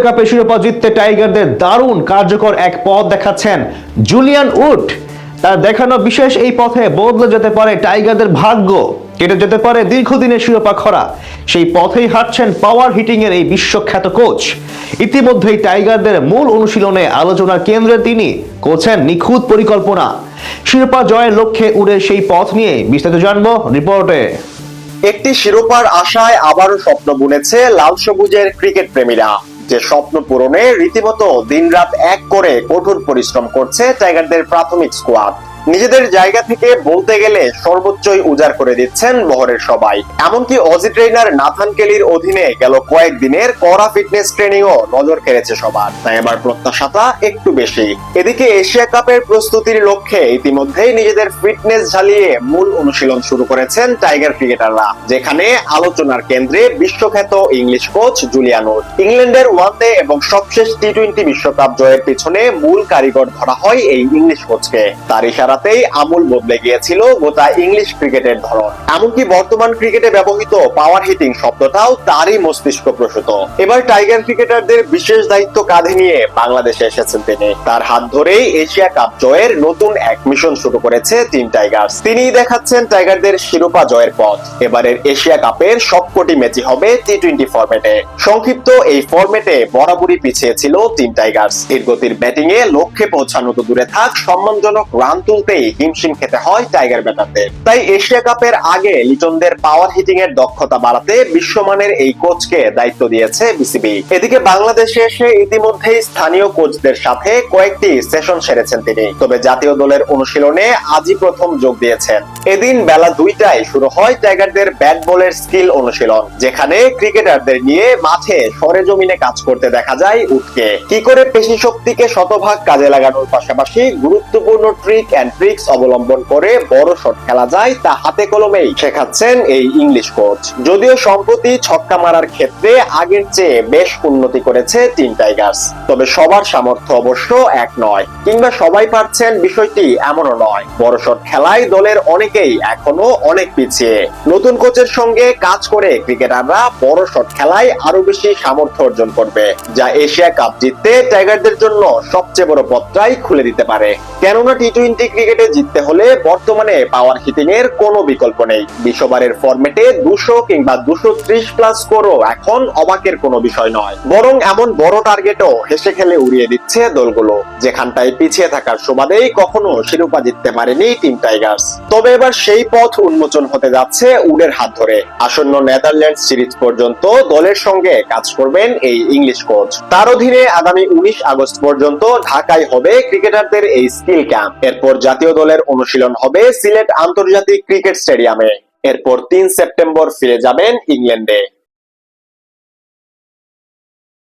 কাপে শিরোপা জিততে টাইগারদের দারুণ কার্যকর এক পথ দেখাচ্ছেন জুলিয়ান উড তার দেখানো বিশেষ এই পথে বদলে যেতে পারে টাইগারদের ভাগ্য। কেটে যেতে পারে দীর্ঘদিনের শিরোপা খরা। সেই পথেই হাঁটছেন পাওয়ার হিটিং এর এই বিশ্বখ্যাত কোচ। ইতিমধ্যেই টাইগারদের মূল অনুশীলনে আলোচনার কেন্দ্রে তিনি কোচের নিখুঁত পরিকল্পনা। শিরোপা জয়ের লক্ষ্যে উড়ে সেই পথ নিয়ে বিস্তারিত জানব রিপোর্টে। একটি শিরোপার আশায় আবারও স্বপ্ন বুনেছে লাল সবুজের ক্রিকেট প্রেমীরা। যে স্বপ্ন পূরণে রীতিমতো দিনরাত এক করে কঠোর পরিশ্রম করছে টাইগারদের প্রাথমিক স্কোয়াড। নিজেদের জায়গা থেকে বলতে গেলে সর্বোচ্চই উজাড় করে দিচ্ছেন বহরের সবাই। এমনকি অজি ট্রেনার নাথান কেলির অধীনে গেল কয়েকদিনের কড়া ফিটনেস ট্রেনিংও নজর কেড়েছে সবার। তাই এবার প্রত্যাশাটা একটু বেশি। এদিকে এশিয়া কাপের প্রস্তুতির লক্ষ্যে ইতিমধ্যেই নিজেদের ফিটনেস ঝালিয়ে মূল অনুশীলন শুরু করেছেন টাইগার ক্রিকেটাররা, যেখানে আলোচনার কেন্দ্রে বিশ্বখ্যাত ইংলিশ কোচ জুলিয়ানো ইংল্যান্ডের ওয়ানডে এবং সবশেষ টি টোয়েন্টি বিশ্বকাপ জয়ের পিছনে মূল কারিগর ধরা হয় এই ইংলিশ কোচকে। তার ইশারাতেই আমূল বদলে গিয়েছিল গোটা ইংলিশ ক্রিকেটের ধরন। এমনকি বর্তমান ক্রিকেটে ব্যবহৃত পাওয়ার হিটিং শব্দটাও তারই মস্তিষ্ক প্রসূত। এবার টাইগার ক্রিকেটারদের বিশেষ দায়িত্ব কাঁধে নিয়ে বাংলাদেশে এসেছেন তিনি। তার হাত ধরেই এশিয়া কাপ জয়ের নতুন এক মিশন শুরু করেছে টিম টাইগার্স তিনিই দেখাচ্ছেন টাইগারদের শিরোপা জয়ের পথ। এবারের এশিয়া কাপের সবকটি ম্যাচই হবে টি টোয়েন্টি ফরম্যাটে সংক্ষিপ্ত এই ফরম্যাটে বরাবরই পিছিয়ে ছিল টিম টাইগার্স এর গতির ব্যাটিং এ লক্ষ্যে পৌঁছানো তো দূরে থাক, সম্মানজনক রান তুলতেই হিমশিম খেতে হয় টাইগার ব্যাটারদের। তাই এশিয়া কাপের আগে লিটনদের পাওয়ার হিটিং এর দক্ষতা বাড়াতে বিশ্বমানের এই কোচকে দায়িত্ব দিয়েছে বিসিবি। এদিকে বাংলাদেশে এসে ইতিমধ্যেই স্থানীয় কোচদের সাথে কয়েকটি সেশন সেরেছেন তিনি। তবে জাতীয় দলের অনুশীলনে আজই প্রথম যোগ দিয়েছেন। এদিন বেলা দুইটায় শুরু হয় টাইগারদের ব্যাট বলের স্কিল অনুশীলন, যেখানে ক্রিকেটারদের নিয়ে মাঠে সরেজমিনে কাজ করতে দেখা যায় উঠকে কি করে পেশি শক্তিকে শতভাগ কাজে লাগানোর পাশাপাশি গুরুত্বপূর্ণ ট্রিক অ্যান্ড ট্রিক্স অবলম্বন করে বড় শট খেলা যায় তা হাতে কলমেই শেখাচ্ছেন এই ইংলিশ কোচ যদিও সম্প্রতি ছক্কা মারার ক্ষেত্রে আগের চেয়ে বেশ উন্নতি করেছে টিম টাইগার্স তবে সবার সামর্থ্য অবশ্য এক নয়, কিংবা সবাই পারছেন বিষয়টি এমনও নয়। বড় শট খেলায় দলের অনেকেই এখনও অনেক পিছিয়ে। নতুন কোচের সঙ্গে কাজ করে ক্রিকেটাররা বড় শট খেলায় আরও বেশি সামর্থ্য অর্জন করবে, যা এশিয়া কাপ জিততে টাইগারদের জন্য সবচেয়ে বড় পথটাই খুলে দিতে পারে। কেননা টি টোয়েন্টি ক্রিকেটে জিততে হলে বর্তমানে পাওয়ার হিটিং এর কোনো বিকল্প নেই। বিশ্ববারের ফরম্যাটে দুশো কিংবা দুশো ত্রিশ প্লাস স্কোরও এখন অবাকের কোনো বিষয় নয়। বরং এমন বড় টার্গেটও হেসে খেলে উড়িয়ে দিচ্ছে দলগুলো। যেখানটায় পিছিয়ে থাকার সুবাদেই কখনো শিরোপা জিততে পারেনি টিম টাইগার্স তবে এবার সেই পথ উন্মোচন হতে যাচ্ছে উডের হাত ধরে। আসন্ন নেদারল্যান্ড সিরিজ পর্যন্ত দলের সঙ্গে কাজ করবেন এই ইংলিশ কোচ তার অধীনে আগামী উনিশ আগস্ট পর্যন্ত ঢাকায় হবে ক্রিকেটারদের এই স্কিল ক্যাম্প এরপর জাতীয় দলের অনুশীলন হবে সিলেট আন্তর্জাতিক ক্রিকেট স্টেডিয়ামে। এরপর তিন সেপ্টেম্বর ফিরে যাবেন ইংল্যান্ডে।